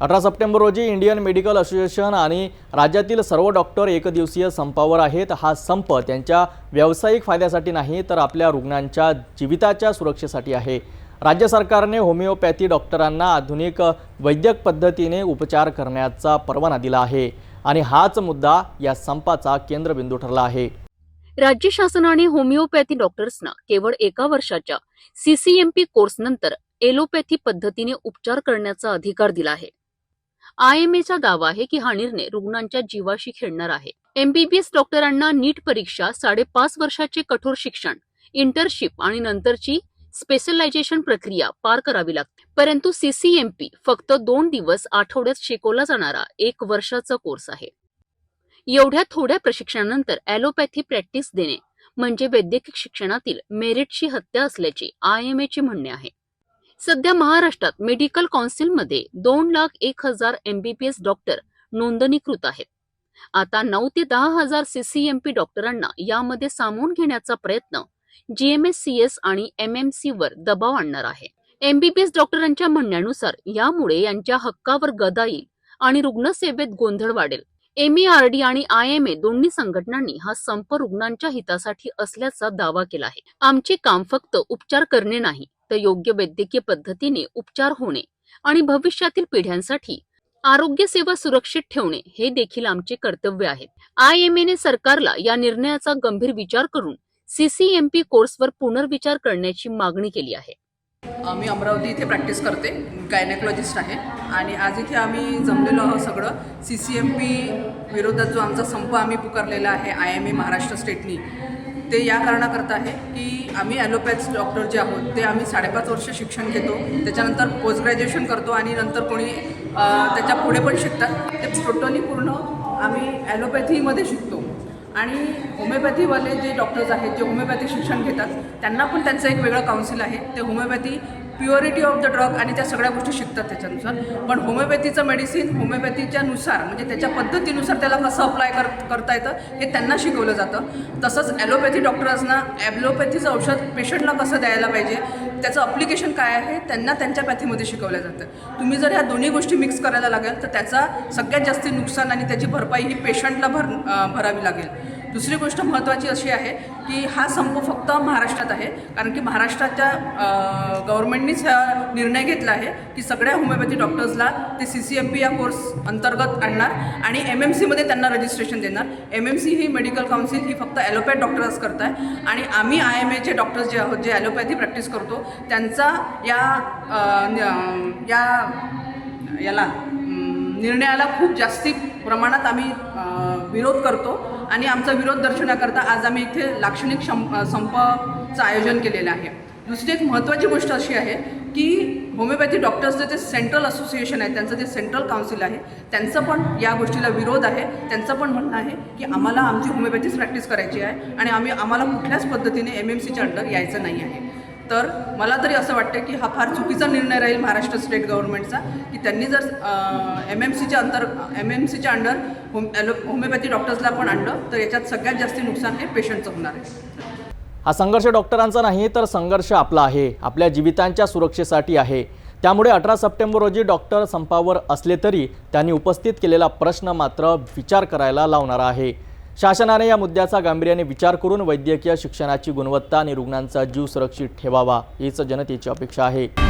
अठरा सप्टेंबर रोजी Indian medical association आणि राज्यातील सर्व डॉक्टर एकदिवसीय संपावर आहेत. हा संप त्यांच्या व्यावसायिक फायद्यासाठी नाही तर आपल्या रुग्णांच्या जीविताच्या सुरक्षेसाठी आहे. राज्य सरकारने होमिओपॅथी डॉक्टरांना आधुनिक वैद्यक पद्धतीने उपचार करण्याचा परवाना दिला आहे आणि हाच मुद्दा या संपाचा केंद्रबिंदू ठरला आहे. राज्य शासनाने होमिओपॅथी डॉक्टर्सना केवळ एका वर्षाच्या सीसीएमपी कोर्सनंतर एलोपॅथी पद्धतीने उपचार करण्याचा अधिकार दिला आहे. आयएमएचा दावा आहे की हा निर्णय रुग्णांच्या जीवाशी खेळणार आहे. एमबीबीएस डॉक्टरांना नीट परीक्षा साडेपाच वर्षाचे कठोर शिक्षण इंटर्नशिप आणि नंतरची स्पेशलायझेशन प्रक्रिया पार करावी लागते. परंतु सीसीएमपी फक्त दोन दिवस आठवड्यात शिकवला जाणारा एक वर्षाचा कोर्स आहे. एवढ्या थोड्या प्रशिक्षणानंतर ॲलोपॅथी प्रॅक्टिस देणे म्हणजे वैद्यकीय शिक्षणातील मेरिटची हत्या असल्याचे आयएमएचे म्हणणे आहे. सध्या महाराष्ट्रात मेडिकल काउन्सिलमध्ये दोन लाख एक हजार एमबीबीएस डॉक्टर नोंदणीकृत आहेत. आता नऊ ते दहा हजार सीसीएमपी डॉक्टरांना यामध्ये सामावून घेण्याचा प्रयत्न जीएमएससीएस आणि एमएमसी वर दबाव आणणार आहे. एमबीबीएस डॉक्टरांच्या म्हणण्यानुसार यामुळे यांच्या हक्कावर गदा येईल आणि रुग्णसेवेत गोंधळ वाढेल. एमईआरडी आणि आयएमए दोन्ही संघटनांनी हा संप रुग्णांच्या हितासाठी असल्याचा दावा केला आहे. आमचे काम फक्त उपचार करणे नाही तर योग्य वैद्यकीय पद्धतीने उपचार होणे आणि भविष्यातील पिढ्यांसाठी आरोग्य सेवा सुरक्षित ठेवणे हे देखील आमचे कर्तव्य आहे. आयएमएने सरकारला या निर्णयाचा गंभीर विचार करून सीसीएमपी कोर्सवर पुनर्विचार करण्याची मागणी केली आहे. मी अमरावती इथे प्रॅक्टिस करते गायनेकोलॉजिस्ट आहे. आणि आज इथे आम्ही जमलेलो आहोत सगळं. सी सी एम पी विरोधात जो आमचा संप आम्ही पुकारलेला आहे आय एम ए महाराष्ट्र स्टेटनी ते या कारणाकरता आहे की आम्ही ॲलोपॅथ्स डॉक्टर जे आहोत ते आम्ही साडेपाच वर्ष शिक्षण घेतो. त्याच्यानंतर पोस्ट ग्रॅज्युएशन करतो आणि नंतर कोणी त्याच्या पुढे पण शिकतात. ते टोटली पूर्ण आम्ही ॲलोपॅथीमध्ये शिकतो. आणि होमिओपॅथीवाले जे डॉक्टर्स आहेत जे होमिओपॅथी शिक्षण घेतात त्यांना पण त्यांचं एक वेगळं काउन्सिल आहे. ते homeopathy purity of the drug आणि त्या सगळ्या गोष्टी शिकतात त्याच्यानुसार. पण होमिओपॅथीचं मेडिसिन होमिओपॅथीच्या नुसार म्हणजे त्याच्या पद्धतीनुसार त्याला कसं अप्लाय कर करता येतं हे त्यांना शिकवलं जातं. तसंच ॲलोपॅथी डॉक्टर्सना ॲलोपॅथीचं औषध पेशंटला कसं द्यायला पाहिजे त्याचं अप्लिकेशन काय आहे त्यांना त्यांच्या पॅथीमध्ये शिकवलं जातं. तुम्ही जर ह्या दोन्ही गोष्टी मिक्स करायला लागेल तर त्याचा सगळ्यात जास्ती नुकसान आणि त्याची भरपाई ही पेशंटला भर भरावी लागेल. दुसरी गोष्ट महत्त्वाची अशी आहे की हा संप फक्त महाराष्ट्रात आहे. कारण की महाराष्ट्राच्या गव्हर्नमेंटनीच हा निर्णय घेतला आहे की सगळ्या होमिओपॅथी डॉक्टर्सला ते सी सी एम पी या कोर्स अंतर्गत आणणार आणि एम एम सीमध्ये त्यांना रजिस्ट्रेशन देणार. एम एम सी ही मेडिकल काउन्सिल ही फक्त ॲलोपॅथ डॉक्टर्स करत आहे आणि आम्ही आय एम एचे डॉक्टर्स जे आहोत जे ॲलोपॅथी प्रॅक्टिस करतो त्यांचा या या याला निर्णयाला खूप जास्ती प्रमाणात आम्ही विरोध करतो. आणि आमचा विरोध दर्शवण्याकरता आज आम्ही इथे लाक्षणिक शं संपाचं आयोजन केलेलं आहे. दुसरी एक महत्त्वाची गोष्ट अशी आहे की होमिओपॅथी डॉक्टर्सचं जे सेंट्रल असोसिएशन आहे त्यांचं जे सेंट्रल काउन्सिल आहे त्यांचं पण या गोष्टीला विरोध आहे. त्यांचं पण म्हणणं आहे की आम्हाला आमची होमिओपॅथीच प्रॅक्टिस करायची आहे आणि आम्ही आम्हाला कुठल्याच पद्धतीने एम एम सीच्या अंडर यायचं नाही आहे. तर मला तरी असं वाटतं की हा फार चुकीचा निर्णय राहील महाराष्ट्र स्टेट गव्हर्नमेंटचा की त्यांनी जर एम एम सीच्या अंतर एम एम सीच्या अंडर होम ॲलो होमिओपॅथी डॉक्टर्सला पण आणलं तर याच्यात सगळ्यात जास्ती नुकसान हे पेशंटचं होणार आहे. हा संघर्ष डॉक्टरांचा नाही तर संघर्ष आपला आहे. आपल्या जीवितांच्या सुरक्षेसाठी आहे. त्यामुळे अठरा सप्टेंबर रोजी डॉक्टर संपावर असले तरी त्यांनी उपस्थित केलेला प्रश्न मात्र विचार करायला लावणारा आहे. शासनाने या मुद्द्याचा गांभीर्याने विचार करून वैद्यकीय शिक्षणाची गुणवत्ता आणि रुग्णांचा जीव सुरक्षित ठेवावा हीच जनतेची अपेक्षा आहे.